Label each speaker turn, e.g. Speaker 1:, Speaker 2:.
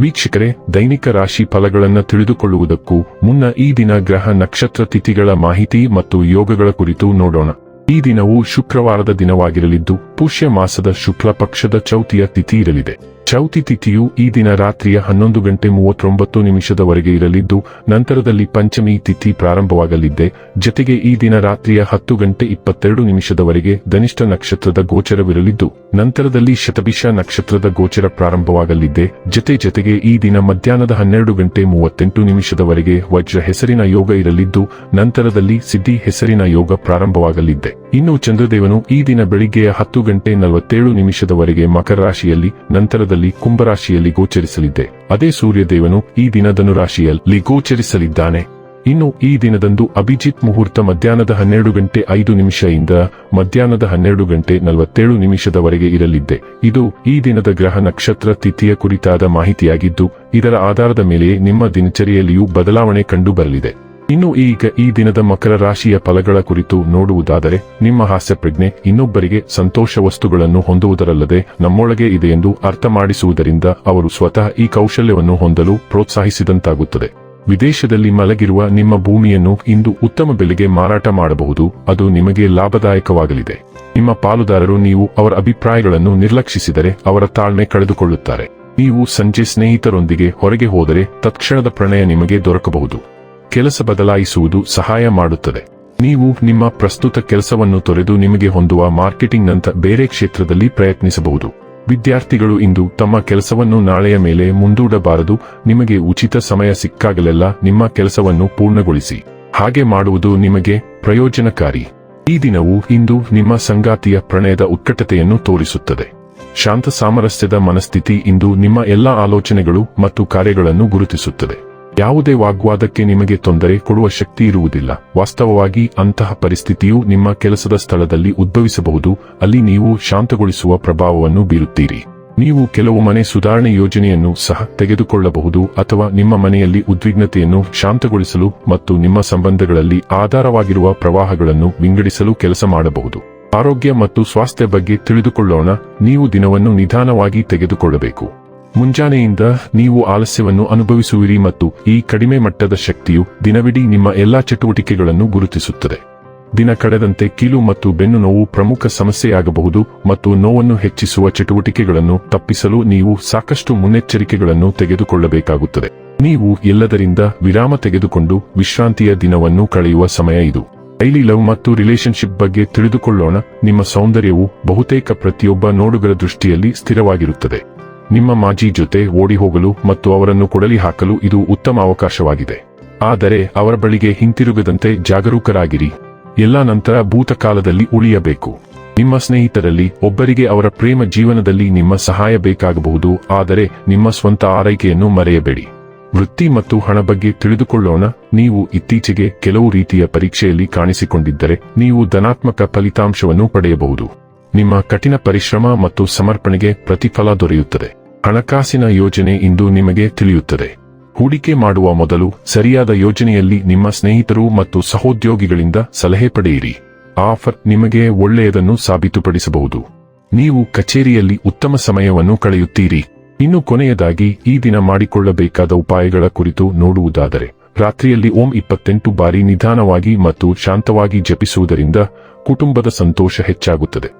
Speaker 1: ವೀಕ್ಷಕರೇ, ದೈನಿಕ ರಾಶಿ ಫಲಗಳನ್ನು ತಿಳಿದುಕೊಳ್ಳುವುದಕ್ಕೂ ಮುನ್ನ ಈ ದಿನ ಗ್ರಹ ನಕ್ಷತ್ರ ತಿಥಿಗಳ ಮಾಹಿತಿ ಮತ್ತು ಯೋಗಗಳ ಕುರಿತು ನೋಡೋಣ. ಈ ದಿನವು ಶುಕ್ರವಾರದ ದಿನವಾಗಿರಲಿದ್ದು, ಪುಷ್ಯ ಮಾಸದ ಶುಕ್ಲ ಪಕ್ಷದ ಚೌತಿಯ ತಿಥಿ ಇರಲಿದೆ. ಚೌತಿ ತಿಥಿಯು ಈ ದಿನ ರಾತ್ರಿಯ ಹನ್ನೊಂದು ಗಂಟೆ ಮೂವತ್ತೊಂಬತ್ತು ನಿಮಿಷದವರೆಗೆ ಇರಲಿದ್ದು, ನಂತರದಲ್ಲಿ ಪಂಚಮಿ ತಿಥಿ ಪ್ರಾರಂಭವಾಗಲಿದ್ದೆ. ಜತೆಗೆ ಈ ದಿನ ರಾತ್ರಿಯ ಹತ್ತು ಗಂಟೆ ಇಪ್ಪತ್ತೆರಡು ನಿಮಿಷದವರೆಗೆ ಧನಿಷ್ಠ ನಕ್ಷತ್ರದ ಗೋಚರವಿರಲಿದ್ದು, ನಂತರದಲ್ಲಿ ಶತಭಿಷ ನಕ್ಷತ್ರದ ಗೋಚರ ಪ್ರಾರಂಭವಾಗಲಿದ್ದೆ. ಜತೆ ಜತೆಗೆ ಈ ದಿನ ಮಧ್ಯಾಹ್ನದ ಹನ್ನೆರಡು ಗಂಟೆ ಮೂವತ್ತೆಂಟು ನಿಮಿಷದವರೆಗೆ ವಜ್ರ ಹೆಸರಿನ ಯೋಗ ಇರಲಿದ್ದು, ನಂತರದಲ್ಲಿ ಸಿದ್ಧಿ ಹೆಸರಿನ ಯೋಗ ಪ್ರಾರಂಭವಾಗಲಿದ್ದೆ. ಇನ್ನು ಚಂದ್ರದೇವನು ಈ ದಿನ ಬೆಳಿಗ್ಗೆಯ ಹತ್ತು ಗಂಟೆ ನಲವತ್ತೇಳು ನಿಮಿಷದವರೆಗೆ ಮಕರ ರಾಶಿಯಲ್ಲಿ ನಂತರದಲ್ಲಿ ಕುಂಭರಾಶಿಯಲ್ಲಿ ಗೋಚರಿಸಲಿದ್ದೆ. ಅದೇ ಸೂರ್ಯದೇವನು ಈ ದಿನ ಧನುರಾಶಿಯಲ್ಲಿ ಗೋಚರಿಸಲಿದ್ದಾನೆ. ಇನ್ನು ಈ ದಿನದಂದು ಅಭಿಜಿತ್ ಮುಹೂರ್ತ ಮಧ್ಯಾಹ್ನದ ಹನ್ನೆರಡು ಗಂಟೆ ಐದು ನಿಮಿಷದಿಂದ ಮಧ್ಯಾಹ್ನದ ಹನ್ನೆರಡು ಗಂಟೆ ನಲವತ್ತೇಳು ನಿಮಿಷದವರೆಗೆ ಇರಲಿದ್ದೆ. ಇದು ಈ ದಿನದ ಗ್ರಹ ನಕ್ಷತ್ರ ತಿಥಿಯ ಕುರಿತಾದ ಮಾಹಿತಿಯಾಗಿದ್ದು, ಇದರ ಆಧಾರದ ಮೇಲೆ ನಿಮ್ಮ ದಿನಚರಿಯಲ್ಲಿಯೂ ಬದಲಾವಣೆ ಕಂಡು ಬರಲಿದೆ ಇನ್ನು ಈಗ ಈ ದಿನದ ಮಕರ ರಾಶಿಯ ಫಲಗಳ ಕುರಿತು ನೋಡುವುದಾದರೆ, ನಿಮ್ಮ ಹಾಸ್ಯ ಪ್ರಜ್ಞೆ ಇನ್ನೊಬ್ಬರಿಗೆ ಸಂತೋಷ ವಸ್ತುಗಳನ್ನು ಹೊಂದುವುದರಲ್ಲದೆ ನಮ್ಮೊಳಗೆ ಇದೆ ಎಂದು ಅರ್ಥ ಮಾಡಿಸುವುದರಿಂದ ಅವರು ಸ್ವತಃ ಈ ಕೌಶಲ್ಯವನ್ನು ಹೊಂದಲು ಪ್ರೋತ್ಸಾಹಿಸಿದಂತಾಗುತ್ತದೆ. ವಿದೇಶದಲ್ಲಿ ಮಲಗಿರುವ ನಿಮ್ಮ ಭೂಮಿಯನ್ನು ಇಂದು ಉತ್ತಮ ಬೆಲೆಗೆ ಮಾರಾಟ ಮಾಡಬಹುದು, ಅದು ನಿಮಗೆ ಲಾಭದಾಯಕವಾಗಲಿದೆ. ನಿಮ್ಮ ಪಾಲುದಾರರು ನೀವು ಅವರ ಅಭಿಪ್ರಾಯಗಳನ್ನು ನಿರ್ಲಕ್ಷಿಸಿದರೆ ಅವರ ತಾಳ್ಮೆ ಕಳೆದುಕೊಳ್ಳುತ್ತಾರೆ. ನೀವು ಸಂಜೆ ಸ್ನೇಹಿತರೊಂದಿಗೆ ಹೊರಗೆ ಹೋದರೆ ತತ್ಕ್ಷಣದ ಪ್ರಣಯ ನಿಮಗೆ ದೊರಕಬಹುದು. ಕೆಲಸ ಬದಲಾಯಿಸುವುದು ಸಹಾಯ ಮಾಡುತ್ತದೆ. ನೀವು ನಿಮ್ಮ ಪ್ರಸ್ತುತ ಕೆಲಸವನ್ನು ತೊರೆದು ನಿಮಗೆ ಹೊಂದುವ ಮಾರ್ಕೆಟಿಂಗ್ನಂತ ಬೇರೆ ಕ್ಷೇತ್ರದಲ್ಲಿ ಪ್ರಯತ್ನಿಸಬಹುದು. ವಿದ್ಯಾರ್ಥಿಗಳು ಇಂದು ತಮ್ಮ ಕೆಲಸವನ್ನು ನಾಳೆಯ ಮೇಲೆ ಮುಂದೂಡಬಾರದು, ನಿಮಗೆ ಉಚಿತ ಸಮಯ ಸಿಕ್ಕಾಗಲೆಲ್ಲ ನಿಮ್ಮ ಕೆಲಸವನ್ನು ಪೂರ್ಣಗೊಳಿಸಿ. ಹಾಗೆ ಮಾಡುವುದು ನಿಮಗೆ ಪ್ರಯೋಜನಕಾರಿ. ಈ ದಿನವು ಇಂದು ನಿಮ್ಮ ಸಂಗಾತಿಯ ಪ್ರಣಯದ ಉತ್ಕಟತೆಯನ್ನು ತೋರಿಸುತ್ತದೆ. ಶಾಂತ ಸಾಮರಸ್ಯದ ಮನಸ್ಥಿತಿ ಇಂದು ನಿಮ್ಮ ಎಲ್ಲಾ ಆಲೋಚನೆಗಳು ಮತ್ತು ಕಾರ್ಯಗಳನ್ನು ಗುರುತಿಸುತ್ತದೆ. ಯಾವುದೇ ವಾಗ್ವಾದಕ್ಕೆ ನಿಮಗೆ ತೊಂದರೆ ಕೊಡುವ ಶಕ್ತಿ ಇರುವುದಿಲ್ಲ. ವಾಸ್ತವವಾಗಿ ಅಂತಹ ಪರಿಸ್ಥಿತಿಯು ನಿಮ್ಮ ಕೆಲಸದ ಸ್ಥಳದಲ್ಲಿ ಉದ್ಭವಿಸಬಹುದು, ಅಲ್ಲಿ ನೀವು ಶಾಂತಗೊಳಿಸುವ ಪ್ರಭಾವವನ್ನು ಬೀರುತ್ತೀರಿ. ನೀವು ಕೆಲವು ಮನೆ ಸುಧಾರಣೆ ಯೋಜನೆಯನ್ನು ಸಹ ತೆಗೆದುಕೊಳ್ಳಬಹುದು ಅಥವಾ ನಿಮ್ಮ ಮನೆಯಲ್ಲಿ ಉದ್ವಿಗ್ನತೆಯನ್ನು ಶಾಂತಗೊಳಿಸಲು ಮತ್ತು ನಿಮ್ಮ ಸಂಬಂಧಗಳಲ್ಲಿ ಆಧಾರವಾಗಿರುವ ಪ್ರವಾಹಗಳನ್ನು ವಿಂಗಡಿಸಲು ಕೆಲಸ ಮಾಡಬಹುದು. ಆರೋಗ್ಯ ಮತ್ತು ಸ್ವಾಸ್ಥ್ಯ ಬಗ್ಗೆ ತಿಳಿದುಕೊಳ್ಳೋಣ, ನೀವು ದಿನವನ್ನು ನಿಧಾನವಾಗಿ ತೆಗೆದುಕೊಳ್ಳಬೇಕು. ಮುಂಜಾನೆಯಿಂದ ನೀವು ಆಲಸ್ಯವನ್ನು ಅನುಭವಿಸುವಿರಿ ಮತ್ತು ಈ ಕಡಿಮೆ ಮಟ್ಟದ ಶಕ್ತಿಯು ದಿನವಿಡೀ ನಿಮ್ಮ ಎಲ್ಲಾ ಚಟುವಟಿಕೆಗಳನ್ನು ಗುರುತಿಸುತ್ತದೆ. ದಿನ ಕಳೆದಂತೆ ಕೀಲು ಮತ್ತು ಬೆನ್ನು ನೋವು ಪ್ರಮುಖ ಸಮಸ್ಯೆಯಾಗಬಹುದು ಮತ್ತು ನೋವನ್ನು ಹೆಚ್ಚಿಸುವ ಚಟುವಟಿಕೆಗಳನ್ನು ತಪ್ಪಿಸಲು ನೀವು ಸಾಕಷ್ಟು ಮುನ್ನೆಚ್ಚರಿಕೆಗಳನ್ನು ತೆಗೆದುಕೊಳ್ಳಬೇಕಾಗುತ್ತದೆ. ನೀವು ಎಲ್ಲದರಿಂದ ವಿರಾಮ ತೆಗೆದುಕೊಂಡು ವಿಶ್ರಾಂತಿಯ ದಿನವನ್ನು ಕಳೆಯುವ ಸಮಯ ಇದು. ಡೈಲಿ ಲವ್ ಮತ್ತು ರಿಲೇಶನ್ಶಿಪ್ ಬಗ್ಗೆ ತಿಳಿದುಕೊಳ್ಳೋಣ. ನಿಮ್ಮ ಸೌಂದರ್ಯವು ಬಹುತೇಕ ಪ್ರತಿಯೊಬ್ಬ ನೋಡುಗರ ದೃಷ್ಟಿಯಲ್ಲಿ ಸ್ಥಿರವಾಗಿರುತ್ತದೆ. ನಿಮ್ಮ ಮಾಜಿ ಜೊತೆ ಓಡಿ ಹೋಗಲು ಮತ್ತು ಅವರನ್ನು ಕೊಡಲಿ ಹಾಕಲು ಇದು ಉತ್ತಮ ಅವಕಾಶವಾಗಿದೆ. ಆದರೆ ಅವರ ಬಳಿಗೆ ಹಿಂತಿರುಗದಂತೆ ಜಾಗರೂಕರಾಗಿರಿ. ಎಲ್ಲ ನಂತರ ಭೂತಕಾಲದಲ್ಲಿ ಉಳಿಯಬೇಕು. ನಿಮ್ಮ ಸ್ನೇಹಿತರಲ್ಲಿ ಒಬ್ಬರಿಗೆ ಅವರ ಪ್ರೇಮ ಜೀವನದಲ್ಲಿ ನಿಮ್ಮ ಸಹಾಯ ಬೇಕಾಗಬಹುದು, ಆದರೆ ನಿಮ್ಮ ಸ್ವಂತ ಆರೈಕೆಯನ್ನು ಮರೆಯಬೇಡಿ. ವೃತ್ತಿ ಮತ್ತು ಹಣ ಬಗ್ಗೆ ತಿಳಿದುಕೊಳ್ಳೋಣ. ನೀವು ಇತ್ತೀಚೆಗೆ ಕೆಲವು ರೀತಿಯ ಪರೀಕ್ಷೆಯಲ್ಲಿ ಕಾಣಿಸಿಕೊಂಡಿದ್ದರೆ ನೀವು ಧನಾತ್ಮಕ ಫಲಿತಾಂಶವನ್ನು ಪಡೆಯಬಹುದು. ನಿಮ್ಮ ಕಠಿಣ ಪರಿಶ್ರಮ ಮತ್ತು ಸಮರ್ಪಣೆಗೆ ಪ್ರತಿಫಲ ದೊರೆಯುತ್ತದೆ. ಹಣಕಾಸಿನ ಯೋಜನೆ ಇಂದು ನಿಮಗೆ ತಿಳಿಯುತ್ತದೆ. ಹೂಡಿಕೆ ಮಾಡುವ ಮೊದಲು ಸರಿಯಾದ ಯೋಜನೆಯಲ್ಲಿ ನಿಮ್ಮ ಸ್ನೇಹಿತರು ಮತ್ತು ಸಹೋದ್ಯೋಗಿಗಳಿಂದ ಸಲಹೆ ಪಡೆಯಿರಿ. ಆಫರ್ ನಿಮಗೆ ಒಳ್ಳೆಯದನ್ನು ಸಾಬೀತುಪಡಿಸಬಹುದು. ನೀವು ಕಚೇರಿಯಲ್ಲಿ ಉತ್ತಮ ಸಮಯವನ್ನು ಕಳೆಯುತ್ತೀರಿ. ಇನ್ನು ಕೊನೆಯದಾಗಿ ಈ ದಿನ ಮಾಡಿಕೊಳ್ಳಬೇಕಾದ ಉಪಾಯಗಳ ಕುರಿತು ನೋಡುವುದಾದರೆ, ರಾತ್ರಿಯಲ್ಲಿ ಓಂ ಇಪ್ಪತ್ತೆಂಟು ಬಾರಿ ನಿಧಾನವಾಗಿ ಮತ್ತು ಶಾಂತವಾಗಿ ಜಪಿಸುವುದರಿಂದ ಕುಟುಂಬದ ಸಂತೋಷ ಹೆಚ್ಚಾಗುತ್ತದೆ.